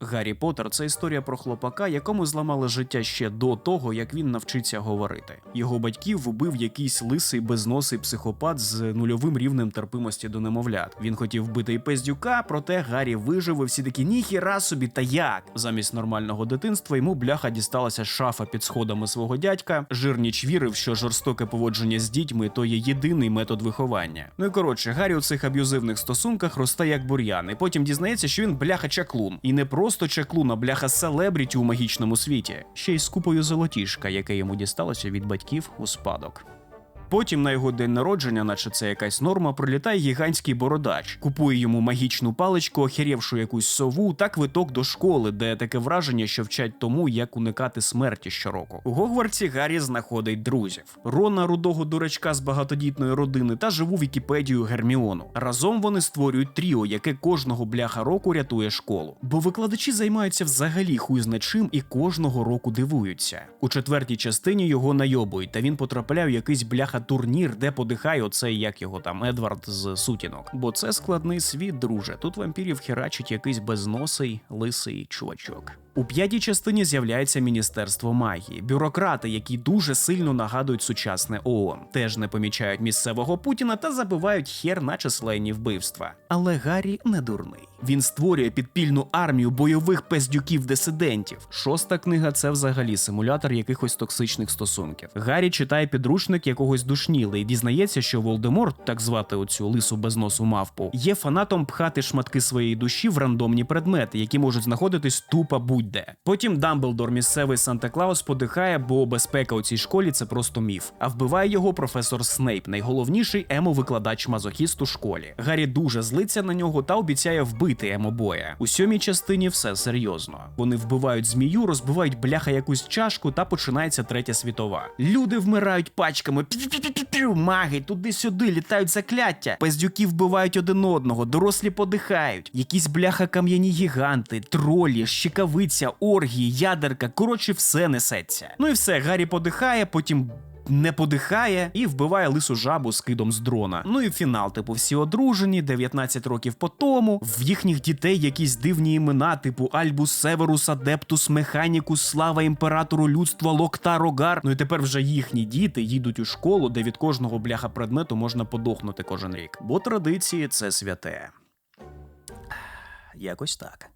Гаррі Поттер – це історія про хлопака, якому зламали життя ще до того, як він навчиться говорити. Його батьків вбив якийсь лисий безносий психопат з нульовим рівнем терпимості до немовлят. Він хотів вбити і пездюка, проте Гаррі вижив і всі такі ніхіра собі та як. Замість нормального дитинства йому бляха дісталася шафа під сходами свого дядька. Жирніч вірив, що жорстоке поводження з дітьми то є єдиний метод виховання. Ну і коротше, Гаррі у цих аб'юзивних стосунках росте як бур'ян, і потім дізнається, що він бляха чаклун. І не просто чаклуна бляха селебріті у магічному світі, ще й з купою золотішка, яке йому дісталося від батьків у спадок. Потім на його день народження, наче це якась норма, прилітає гігантський бородач, купує йому магічну паличку, охерівшу якусь сову та квиток до школи, де таке враження, що вчать тому, як уникати смерті щороку. У Гогвартсі Гаррі знаходить друзів: Рона, рудого дурачка з багатодітної родини, та живу Вікіпедію Герміону. Разом вони створюють тріо, яке кожного бляха року рятує школу. Бо викладачі займаються взагалі хуй і кожного року дивуються. У четвертій частині його найобують, та він потрапляє в якийсь бляха турнір, де подихає оцей, як його там, Едвард з сутінок. Бо це складний світ, друже. Тут вампірів херачить якийсь безносий лисий чувачок. У п'ятій частині з'являється Міністерство магії, бюрократи, які дуже сильно нагадують сучасне ООН, теж не помічають місцевого Путіна та забивають хер на численні вбивства. Але Гаррі не дурний. Він створює підпільну армію бойових пездюків-дисидентів. Шоста книга це взагалі симулятор якихось токсичних стосунків. Гаррі читає підручник якогось душніли і дізнається, що Волдеморт, так звати оцю лису без носу мавпу, є фанатом пхати шматки своєї душі в рандомні предмети, які можуть знаходитись тупо будь-де. Потім Дамблдор, місцевий Санта Клаус, подихає, бо безпека у цій школі це просто міф. А вбиває його професор Снейп, найголовніший емо-викладач мазохіст у школі. Гаррі дуже злиться на нього та обіцяє вбити емо-боя. У сьомій частині все серйозно. Вони вбивають змію, розбивають бляха якусь чашку, та починається третя світова. Люди вмирають пачками. Маги туди-сюди літають закляття. Пездюки вбивають один одного, дорослі подихають. Якісь бляха кам'яні гіганти, тролі, щекавиця, оргії, ядерка. Коротше, все несеться. Ну і все, Гаррі подихає, потім. Не подихає і вбиває лису жабу з кидом з дрона. Ну і фінал, типу, всі одружені, 19 років по тому. В їхніх дітей якісь дивні імена, типу Альбус Северус, Адептус, Механікус, Слава імператору людства, Локта, Рогар. Ну і тепер вже їхні діти їдуть у школу, де від кожного бляха предмету можна подохнути кожен рік. Бо традиції це святе. Якось так.